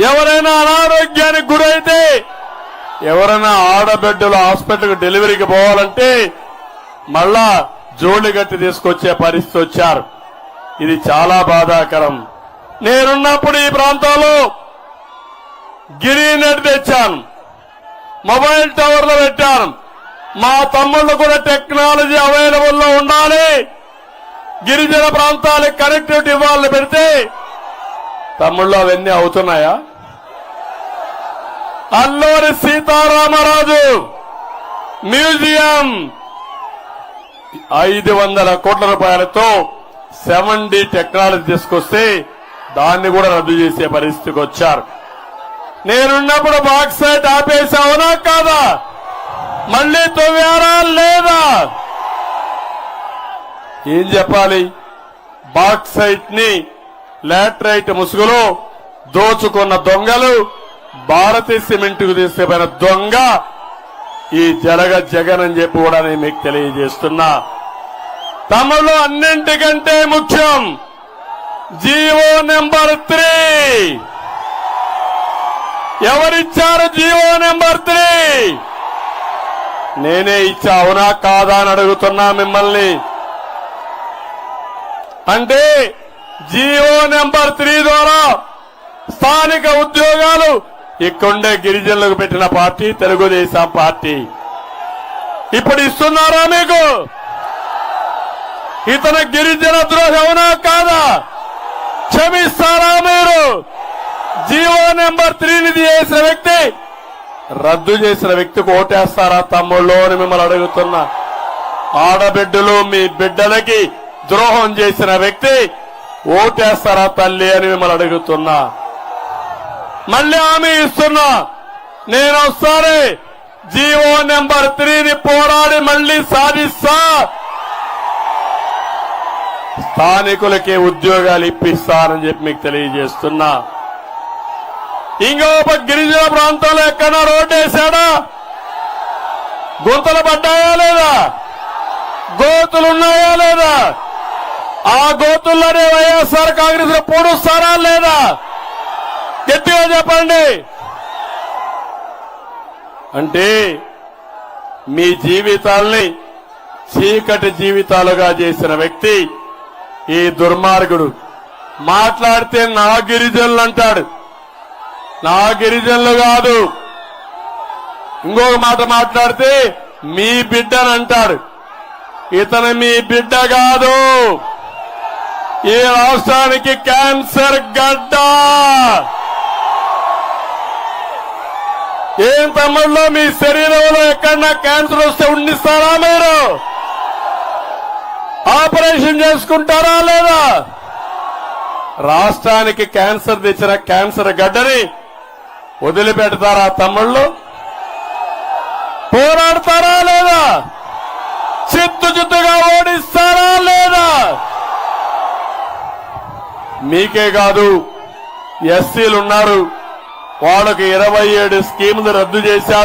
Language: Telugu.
ఎవరైనా అనారోగ్యానికి గురైతే ఎవరైనా ఆడబిడ్డలు హాస్పిటల్కి డెలివరీకి పోవాలంటే మళ్ళా జోళ్ళు గట్టి తీసుకొచ్చే పరిస్థితి వచ్చారు. ఇది చాలా బాధాకరం. నేనున్నప్పుడు ఈ ప్రాంతంలో గిరి నెట్ తెచ్చాను. మొబైల్ టవర్లు పెట్టాను. మా తమ్ముళ్ళు కూడా టెక్నాలజీ అవైలబుల్లో ఉండాలి. గిరిజన ప్రాంతాలకు కనెక్టివిటీ ఇవ్వాలని పెడితే తమ్ముళ్ళు అవన్నీ అవుతున్నాయా? అల్లూరి సీతారామరాజు మ్యూజియం. ఐదు వందల కోట్ల రూపాయలతో సెవెన్ డి టెక్నాలజీ తీసుకొస్తే దాన్ని కూడా రద్దు చేసే పరిస్థితికి వచ్చారు. నేనున్నప్పుడు బాక్సైట్ ఆపేసావునా కాదా? మళ్ళీ తొవ్వారా లేదా? ఏం చెప్పాలి? బాక్సైట్ని లాట్రైట్ ముసుగులో దోచుకున్న దొంగలు భారతీయ సిమెంట్కు తీసుకుపోయిన దొంగ ఈ జడగ జగన్ అని చెప్పి కూడా నేను మీకు తెలియజేస్తున్నా. తమలో అన్నింటికంటే ముఖ్యం జీవో నెంబర్ త్రీ. ఎవరిచ్చారు జీవో నెంబర్ త్రీ? నేనే ఇచ్చా అవునా కాదా అని అడుగుతున్నా మిమ్మల్ని. అంటే జీవో నెంబర్ త్రీ ద్వారా స్థానిక ఉద్యోగాలు ఇక్కడుండే గిరిజనులకు పెట్టిన పార్టీ తెలుగుదేశం పార్టీ. ఇప్పుడు ఇస్తున్నారా మీకు? ఇతను గిరిజన ద్రోహి అవునా కాదా? క్షమిస్తారా మీరు? జీవో నెంబర్ త్రీని చేసిన వ్యక్తి రద్దు చేసిన వ్యక్తికి ఓటేస్తారా తమ్ముళ్ళు అని మిమ్మల్ని అడుగుతున్నా. ఆడబిడ్డలు మీ బిడ్డలకి ద్రోహం చేసిన వ్యక్తి ఓటేస్తారా తల్లి అని మిమ్మల్ని అడుగుతున్నా. మళ్ళీ హామీ ఇస్తున్నా. నేను ఒకసారి జీవో నెంబర్ త్రీని పోరాడి మళ్ళీ సాధిస్తా. స్థానికులకి ఉద్యోగాలు ఇప్పిస్తానని చెప్పి మీకు తెలియజేస్తున్నా. ఇంకొక గిరిజన ప్రాంతంలో ఎక్కడా రోడ్డు వేశాడా గుంతలు పడ్డాయా లేదా? గోతులు ఉన్నాయా లేదా? ఆ గోతుల్లోనే వైఎస్ఆర్ కాంగ్రెస్లో పొడుస్తారా లేదా? గట్టిగా చెప్పండి. అంటే మీ జీవితాల్ని చీకటి జీవితాలుగా చేసిన వ్యక్తి ఈ దుర్మార్గుడు. మాట్లాడితే నా గిరిజనులు అంటాడు. నా గిరిజనులు కాదు. ఇంకొక మాట మాట్లాడితే మీ బిడ్డనంటాడు ఇతను మీ బిడ్డ కాదు. ఈ రాష్ట్రానికి క్యాన్సర్ గడ్డ. ఏం తమ్ముళ్ళు? మీ శరీరంలో ఎక్కడన్నా క్యాన్సర్ వస్తే ఉండిస్తారా మీరు? ఆపరేషన్ చేసుకుంటారా లేదా? రాష్ట్రానికి క్యాన్సర్ తెచ్చిన క్యాన్సర్ గడ్డని వదిలిపెడతారా తమ్ముళ్ళు? పోరాడతారా లేదా? చిత్తు చిత్తుగా ఓడిస్తారా లేదా మీకే కాదు ఎస్సీలు ఉన్నారు వాళ్ళకి ఇరవై ఏడు స్కీములు రద్దు చేశారు.